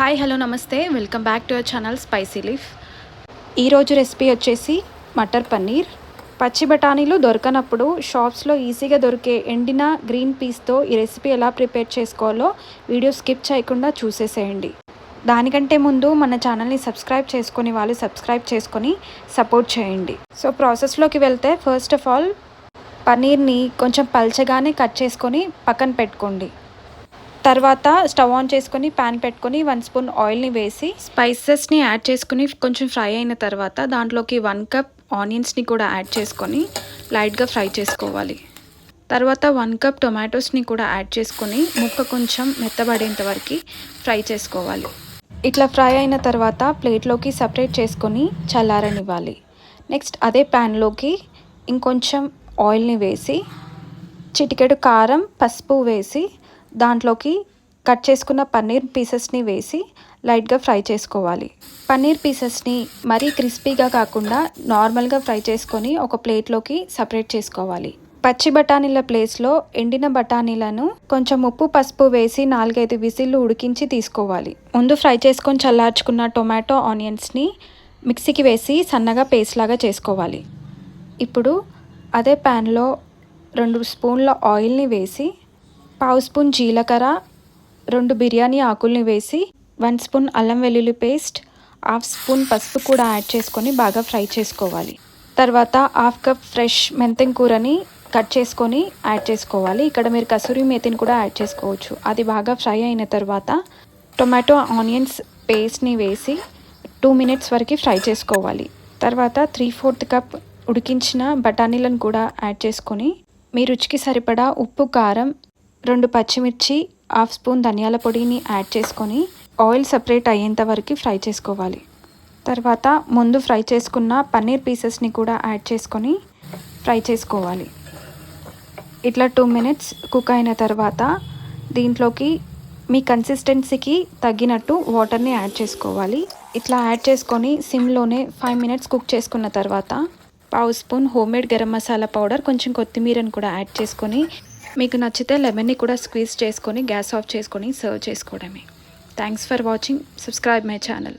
Hi hello నమస్తే. Welcome back to our channel spicy leaf ఈరోజు recipe వచ్చేసి మటర్ పన్నీర్. పచ్చి బఠానీలు దొరకనప్పుడు షాప్స్లో ఈజీగా దొరికే ఎండిన గ్రీన్ పీస్తో ఈ రెసిపీ ఎలా ప్రిపేర్ చేసుకోవాలో వీడియో స్కిప్ చేయకుండా చూసేసేయండి. దానికంటే ముందు మన ఛానల్ని సబ్స్క్రైబ్ చేసుకుని వాళ్ళు సబ్స్క్రైబ్ చేసుకొని సపోర్ట్ చేయండి. సో ప్రాసెస్లోకి వెళ్తే ఫస్ట్ ఆఫ్ ఆల్ పన్నీర్ని కొంచెం పల్చగానే కట్ చేసుకొని పక్కన పెట్టుకోండి. తర్వాత స్టవ్ ఆన్ చేసుకొని ప్యాన్ పెట్టుకొని వన్ స్పూన్ ఆయిల్ని వేసి స్పైసెస్ని యాడ్ చేసుకుని కొంచెం ఫ్రై అయిన తర్వాత దాంట్లోకి వన్ కప్ ఆనియన్స్ని కూడా యాడ్ చేసుకొని లైట్గా ఫ్రై చేసుకోవాలి. తర్వాత వన్ కప్ టొమాటోస్ని కూడా యాడ్ చేసుకొని ముక్క కొంచెం మెత్తబడేంత వరకు ఫ్రై చేసుకోవాలి. ఇట్లా ఫ్రై అయిన తర్వాత ప్లేట్లోకి సపరేట్ చేసుకొని చల్లారనివ్వాలి. నెక్స్ట్ అదే ప్యాన్లోకి ఇంకొంచెం ఆయిల్ని వేసి చిటికెడు కారం పసుపు వేసి దాంట్లోకి కట్ చేసుకున్న పన్నీర్ పీసెస్ని వేసి లైట్గా ఫ్రై చేసుకోవాలి. పన్నీర్ పీసెస్ని మరీ క్రిస్పీగా కాకుండా నార్మల్గా ఫ్రై చేసుకొని ఒక ప్లేట్లోకి సపరేట్ చేసుకోవాలి. పచ్చి బఠానీల ప్లేస్లో ఎండిన బఠానీలను కొంచెం ఉప్పు పసుపు వేసి నాలుగైదు విజిల్లు ఉడికించి తీసుకోవాలి. ముందు ఫ్రై చేసుకొని చల్లార్చుకున్న టొమాటో ఆనియన్స్ని మిక్సీకి వేసి సన్నగా పేస్ట్ లాగా చేసుకోవాలి. ఇప్పుడు అదే ప్యాన్లో రెండు స్పూన్ల ఆయిల్ని వేసి పావు స్పూన్ జీలకర్ర రెండు బిర్యానీ ఆకుల్ని వేసి వన్ స్పూన్ అల్లం వెల్లుల్లి పేస్ట్ హాఫ్ స్పూన్ పసుపు కూడా యాడ్ చేసుకొని బాగా ఫ్రై చేసుకోవాలి. తర్వాత హాఫ్ కప్ ఫ్రెష్ మెంతెం కూరని కట్ చేసుకొని యాడ్ చేసుకోవాలి. ఇక్కడ మీరు కసూరి మేతిని కూడా యాడ్ చేసుకోవచ్చు. అది బాగా ఫ్రై అయిన తర్వాత టొమాటో ఆనియన్స్ పేస్ట్ని వేసి టూ మినిట్స్ వరకు ఫ్రై చేసుకోవాలి. తర్వాత త్రీ ఫోర్త్ కప్ ఉడికించిన బఠానీలను కూడా యాడ్ చేసుకొని మీ రుచికి సరిపడా ఉప్పు కారం రెండు పచ్చిమిర్చి హాఫ్ స్పూన్ ధనియాల పొడిని యాడ్ చేసుకొని ఆయిల్ సపరేట్ అయ్యేంత వరకు ఫ్రై చేసుకోవాలి. తర్వాత ముందు ఫ్రై చేసుకున్న పన్నీర్ పీసెస్ని కూడా యాడ్ చేసుకొని ఫ్రై చేసుకోవాలి. ఇట్లా టూ మినిట్స్ కుక్ అయిన తర్వాత దీంట్లోకి మీ కన్సిస్టెన్సీకి తగ్గినట్టు వాటర్ని యాడ్ చేసుకోవాలి. ఇట్లా యాడ్ చేసుకొని సిమ్లోనే ఫైవ్ మినిట్స్ కుక్ చేసుకున్న తర్వాత పావు spoon homemade garam masala powder కొంచెం కొత్తిమీరని కూడా యాడ్ చేసుకొని మీకు నచ్చితే లెమన్ని కూడా స్క్వీజ్ చేసుకొని గ్యాస్ ఆఫ్ చేసుకొని సర్వ్ చేసుకోవడమే. Thanks for watching subscribe my channel